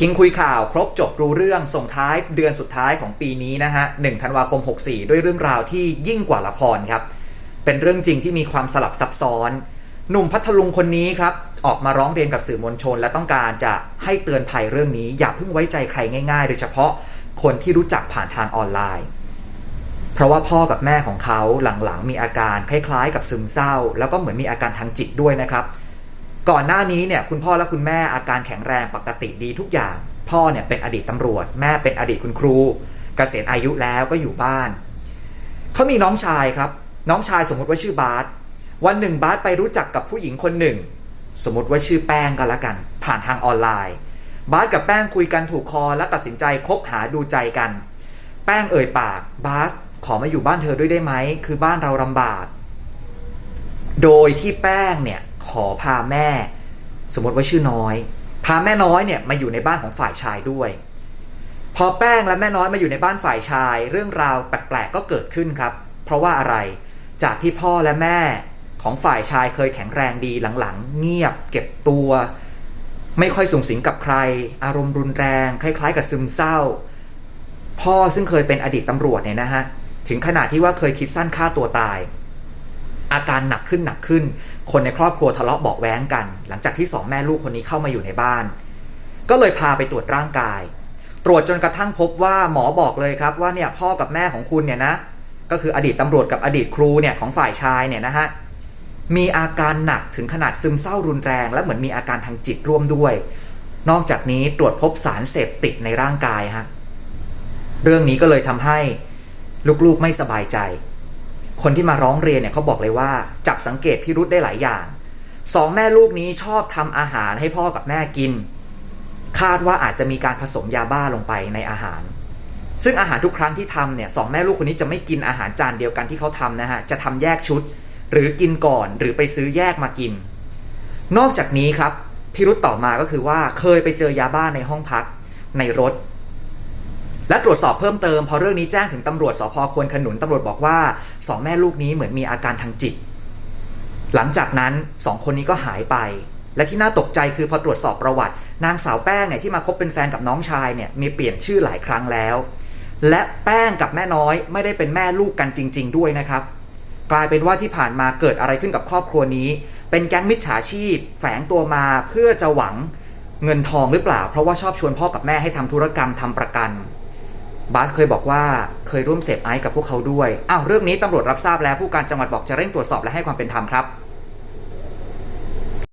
คิงคุยข่าวครบจบรู้เรื่องส่งท้ายเดือนสุดท้ายของปีนี้นะฮะ1ธันวาคม 64 ด้วยเรื่องราวที่ยิ่งกว่าละครครับ เป็นเรื่องจริงที่มีความสลับซับซ้อน หนุ่มพัทลุงคนนี้ครับ ออกมาร้องเรียนกับสื่อมวลชน และต้องการจะให้เตือนภัยเรื่องนี้ อย่าเพิ่งไว้ใจใครง่ายๆ โดยเฉพาะคนที่รู้จักผ่านทางออนไลน์ เพราะว่าพ่อกับแม่ของเขาหลังๆมีอาการคล้ายๆ กับซึมเศร้า แล้วก็เหมือนมีอาการทางจิตด้วยนะครับ ก่อนหน้านี้เนี่ยคุณพ่อและคุณแม่อาการแข็งแรงปกติดีทุกอย่าง พ่อเนี่ยเป็นอดีตตำรวจ แม่เป็นอดีตคุณครูเกษียณอายุแล้วก็อยู่บ้านเขามีน้องชายครับ น้องชายสมมติว่าชื่อบาสวันหนึ่งบาสไปรู้จักกับผู้หญิงคนหนึ่ง สมมติว่าชื่อแป้งก็แล้วกัน ผ่านทางออนไลน์ บาสกับแป้งคุยกันถูกคอและตัดสินใจคบหาดูใจกัน แป้งเอ่ยปากบาสขอมาอยู่บ้านเธอด้วยได้ไหมคือบ้านเราลำบากโดยที่แป้งเนี่ย ขอพาแม่ สมมติว่าชื่อน้อย พาแม่น้อยเนี่ยมาอยู่ในบ้านของฝ่ายชายด้วย พอแป้งและแม่น้อยมาอยู่ในบ้านฝ่ายชาย เรื่องราวแปลกๆก็เกิดขึ้นครับ เพราะว่าอะไรจากที่พ่อและแม่ของฝ่ายชายเคยแข็งแรงดีหลังๆ เงียบเก็บตัว ไม่ค่อยสูงสิงกับใคร อารมณ์รุนแรง คล้ายๆ กับซึมเศร้า พ่อซึ่งเคยเป็นอดีตตำรวจเนี่ยนะฮะถึงขนาดที่ว่าเคยคิดสั้นฆ่าตัวตาย อาการหนักขึ้นหนักขึ้น คนในครอบครัวทะเลาะเบาแว้งกัน หลังจากที่สองแม่ลูกคนนี้เข้ามาอยู่ในบ้าน ก็เลยพาไปตรวจร่างกาย ตรวจจนกระทั่งพบว่าหมอบอกเลยครับว่าเนี่ยพ่อกับแม่ของคุณเนี่ยนะ ก็คืออดีตตำรวจกับอดีตครูเนี่ยของฝ่ายชายเนี่ยนะฮะมีอาการหนักถึงขนาดซึมเศร้ารุนแรง และเหมือนมีอาการทางจิตร่วมด้วย นอกจากนี้ตรวจพบสารเสพติดในร่างกายฮะเรื่องนี้ก็เลยทำให้ลูกๆไม่สบายใจ คนที่มาร้องเรียนเนี่ยเขาบอกเลยว่า จับสังเกตพิรุษได้หลายอย่างสองแม่ลูกนี้ชอบทำอาหารให้พ่อกับแม่กิน คาดว่าอาจจะมีการผสมยาบ้าลงไปในอาหาร ซึ่งอาหารทุกครั้งที่ทำเนี่ยสองแม่ลูกคนนี้จะไม่กินอาหารจานเดียวกันที่เขาทำนะฮะจะทำแยกชุด หรือกินก่อนหรือไปซื้อแยกมากิน นอกจากนี้ครับพิรุษต่อมาก็คือว่าเคยไปเจอยาบ้าในห้องพักในรถ และตรวจสอบเพิ่มเติมพอเรื่องนี้แจ้งถึงตำรวจสพควนขนุนตำรวจบอกว่าสองแม่ลูกนี้เหมือนมีอาการทางจิต หลังจากนั้นสองคนนี้ก็หายไป และที่น่าตกใจคือพอตรวจสอบประวัติ นางสาวแป้งเนี่ยที่มาคบเป็นแฟนกับน้องชายเนี่ยมีเปลี่ยนชื่อหลายครั้งแล้ว และแป้งกับแม่น้อยไม่ได้เป็นแม่ลูกกันจริง ๆ ด้วยนะครับ กลายเป็นว่าที่ผ่านมาเกิดอะไรขึ้นกับครอบครัวนี้ เป็นแก๊งมิจฉาชีพ แฝงตัวมาเพื่อจะหวังเงินทองหรือเปล่า เพราะว่าชอบชวนพ่อกับแม่ให้ทำธุรกรรมทำประกัน บาสเคยบอกว่าเคยร่วมเสพไอซ์กับพวกเขาด้วย อ้าวเรื่องนี้ตำรวจรับทราบแล้วผู้การจังหวัดบอกจะเร่งตรวจสอบและให้ความเป็นธรรมครับ